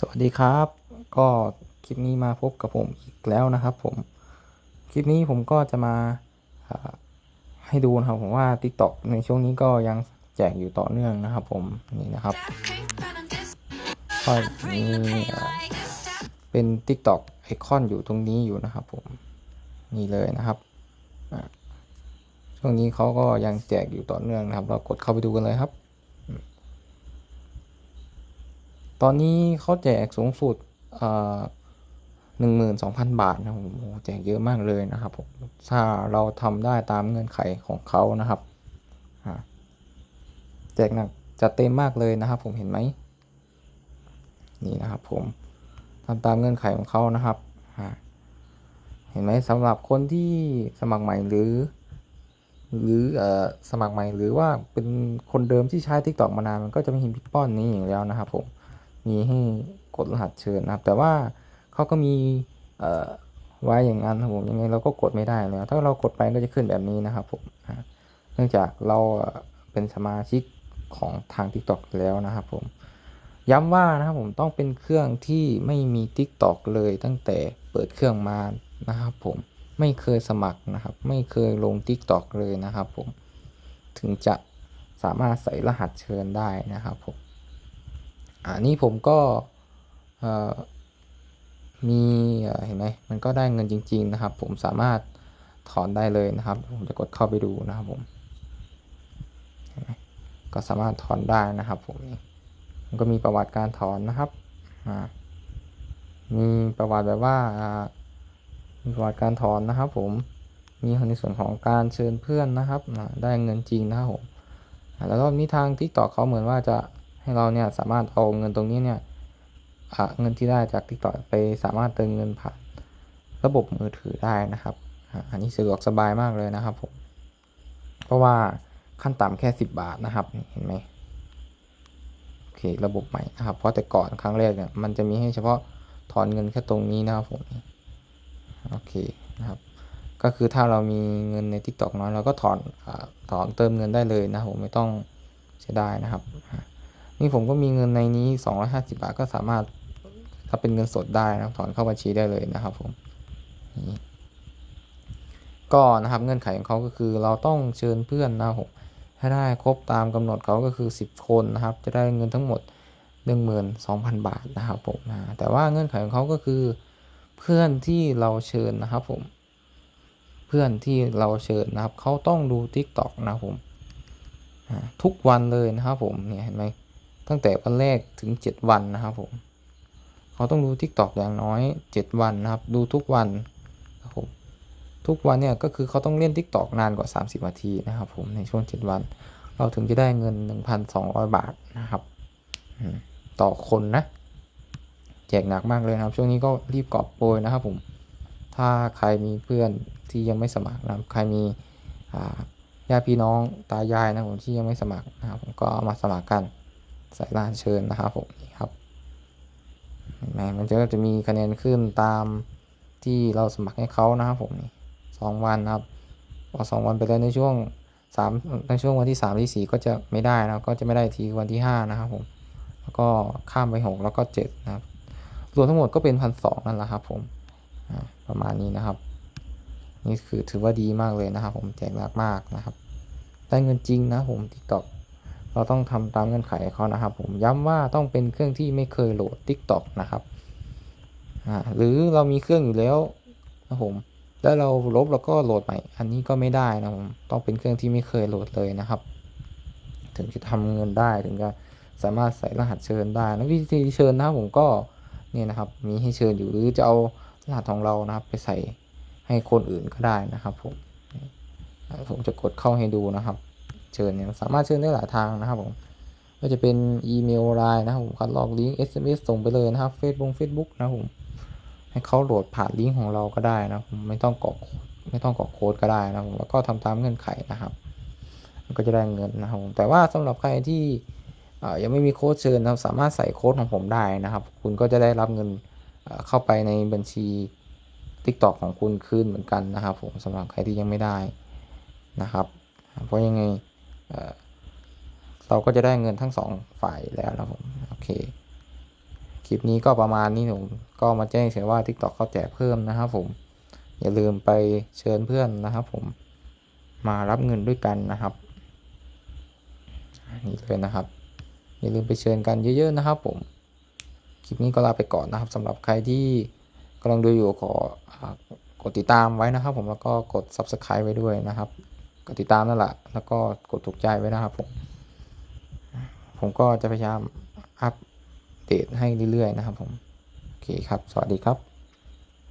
สวัสดีครับ ก็คลิปนี้มาพบกับผมอีกแล้วนะครับ ผม คลิปนี้ผมก็จะมาให้ดูนะครับผมว่า TikTok ในช่วงนี้ก็ยังแจกอยู่ต่อเนื่องนะครับ ผมนี่นะครับก็มีอ่เป็น TikTok ไอคอนอยู่ตรงนี้อยู่นะครับ ผมนี่เลยนะครับช่วงนี้เขาก็ยังแจกอยู่ต่อเนื่องนะครับ เรากดเข้าไปดูกันเลยครับ ตอนนี้เขาแจกสูงสุดหนึ่งหมื่นสองพันบาทนะครับผมแจกเยอะมากเลยนะครับผมถ้าเราทำได้ตามเงื่อนไขของเขานะครับแจกหนักจัดเต็มมากเลยนะครับผมเห็นไหมนี่นะครับผมทำตามเงื่อนไขของเขานะครับเห็นไหมสำหรับคนที่สมัครใหม่หรือ หรือสมัครใหม่หรือว่าเป็นคนเดิมที่ใช้ TikTok มานานมันก็จะไม่เห็นพิกป้อนนี้อย่างแล้วนะครับผม มีให้กดรหัสเชิญนะครับ แต่ว่าเขาก็มีไว้อย่างนั้นครับผมยังไงเราก็กดไม่ได้แล้วถ้าเรากดไปก็จะขึ้นแบบนี้นะครับผมเนื่องจากเราเอ่อเป็นสมาชิกของทาง TikTok แล้วนะครับผมย้ำว่านะครับผมต้องเป็นเครื่องที่ไม่มี TikTok เลยตั้งแต่เปิดเครื่องมานะครับผมไม่เคยสมัครนะครับ ไม่เคยลง TikTok เลยนะครับผมถึงจะสามารถใส่รหัสเชิญได้นะครับผม อันนี้ผมก็มีเห็นไหมมันก็ได้เงินจริง ๆ นะครับ ผมสามารถถอนได้เลยนะครับ ผมจะกดเข้าไปดูนะครับผมก็สามารถถอนได้นะครับผมมันก็มีประวัติการถอนนะครับมีประวัติแบบว่ามีประวัติการถอนนะครับ ผมมีในส่วนของการเชิญเพื่อนนะครับได้เงินจริงนะครับผมแล้วรอบนี้ทาง TikTok เขาเหมือนว่าจะ ให้เราเนี่ยสามารถเอาเงินตรงนี้เนี่ยเงินที่ได้จาก TikTok ไปสามารถเติมเงินผ่านระบบมือถือได้นะครับ อันนี้สะดวกสบายมากเลยนะครับผม เพราะว่าขั้นต่ำแค่ 10 บาทนะครับ เห็นไหมโอเค ระบบใหม่นะครับ เพราะแต่ก่อนครั้งแรกเนี่ยมันจะมีให้เฉพาะถอนเงินแค่ตรงนี้นะครับผม โอเคนะครับ ก็คือถ้าเรามีเงินใน TikTok น้อยเราก็ถอนอถอนเติมเงินได้เลยนะผมไม่ต้องเสียดายนะครับ นี่ผมก็มีเงินในนี้ 250 บาทก็สามารถถ้าเป็นเงินสดได้นะถอนเข้าบัญชีได้เลยนะครับผมนี่ก็นะครับเงื่อนไขของเขาก็คือเราต้องเชิญเพื่อนนะครับผมถ้ได้ครบตามกำหนดเขาก็คือ 10 คนนะครับ จะได้เงินทั้งหมด 12,000 บาทนะครับผมนะแต่ว่าเงื่อนไขของเขาก็คือ เพื่อนที่เราเชิญนะครับผม เพื่อนที่เราเชิญนะครับเขาต้องดู TikTok นะครับผมทุกวันเลยนะครับผมเนี่ยเห็นไหม ตั้งแต่วันแรกถึง 7 วันนะครับผมเขาต้องดู TikTok อย่างน้อย 7 วันนะครับ ดูทุกวันนะครับผมทุกวันเนี่ยก็คือเขาต้องเล่น TikTok นานกว่า 30 นาทีนะครับผมในช่วง 7 วัน เราถึงจะได้เงิน 1,200 บาทนะครับต่อคนนะ แจกหนักมากเลยนะครับ ช่วงนี้ก็รีบกอบโปรยนะครับผมถ้าใครมีเพื่อนที่ยังไม่สมัครนะครับ ใครมีอ่าญาติพี่น้องตายายนะผมที่ยังไม่สมัครนะครับผมก็มาสมัครกัน ใส่รหัสเชิญนะครับผมนี่ครับเห็นไหมมันจะจะมีคะแนนขึ้นตามที่เราสมัครให้เขานะครับผมนี่สองวันนะครับพอสองวันไปแล้วในช่วงสามในช่วงวันที่สามที่สี่ก็จะไม่ได้นะก็จะไม่ได้ทีวันที่ห้านะครับผมแล้วก็ข้ามไปหกแล้วก็เจ็ดนะครับรวมทั้งหมดก็เป็นพันสองนั่นแหละครับผมประมาณนี้นะครับ นี่คือถือว่าดีมากเลยนะครับ ผมแจกหนักมากนะครับ ได้เงินจริงนะผมทิกตอก เราต้องทำตามเงื่อนไขเขานะครับ ผมย้ำว่าต้องเป็นเครื่องที่ไม่เคยโหลด TikTok นะครับหรือเรามีเครื่องอยู่แล้วนะผมแล้วเราลบแล้วก็โหลดใหม่ อันนี้ก็ไม่ได้นะผมต้องเป็นเครื่องที่ไม่เคยโหลดเลยนะครับ ถึงจะทำเงินได้ถึงจะสามารถใส่รหัสเชิญได้แล้ววิธีเชิญนะครับผมก็เนี่ยนะครับ มีให้เชิญอยู่หรือจะเอารหัสของเรานะครับ ไปใส่ให้คนอื่นก็ได้นะครับผมผมจะกดเข้าให้ดูนะครับ เชิญเนี่ยสามารถเชิญได้หลายทางนะครับผมก็จะเป็นอีเมลไลน์นะครับผมคัดลอกลิงก์ SMS ส่งไปเลยนะครับ Facebook Facebook นะครับผมให้เขาโหลดผ่านลิงก์ของเราก็ได้นะผมไม่ต้องกรอกไม่ต้องกรอกโค้ดก็ได้นะผมแล้วก็ทำตามเงื่อนไขนะครับมันก็จะได้เงินนะครับผมแต่ว่าสำหรับใครที่ยังไม่มีโค้ดเชิญนะครับสามารถใส่โค้ดของผมได้นะครับ คุณก็จะได้รับเงินเอ่อเข้าไปในบัญชี TikTok ของคุณคืนเหมือนกันนะครับ ผมสำหรับใครที่ยังไม่ได้นะครับ เพราะยังไง เราก็จะได้เงินทั้งสองฝ่ายแล้วนะครับผมโอเคคลิปนี้ก็ประมาณนี้ผมก็มาแจ้งเฉยว่า TikTok เขาแจกเพิ่มนะครับผม อย่าลืมไปเชิญเพื่อนนะครับผมมารับเงินด้วยกันนะครับนี่เลยนะครับ อย่าลืมไปเชิญกันเยอะๆนะครับผม คลิปนี้ก็ลาไปก่อนนะครับสำหรับใครที่กำลังดูอยู่ขออกดติดตามไว้นะครับ ผมแล้วก็กด subscribe ไว้ด้วยนะครับ กดติดตามนั่นแหละแล้วก็กดถูกใจไว้นะครับผม ผมก็จะพยายามอัปเดตให้เรื่อยๆนะครับผม โอเคครับ สวัสดีครับ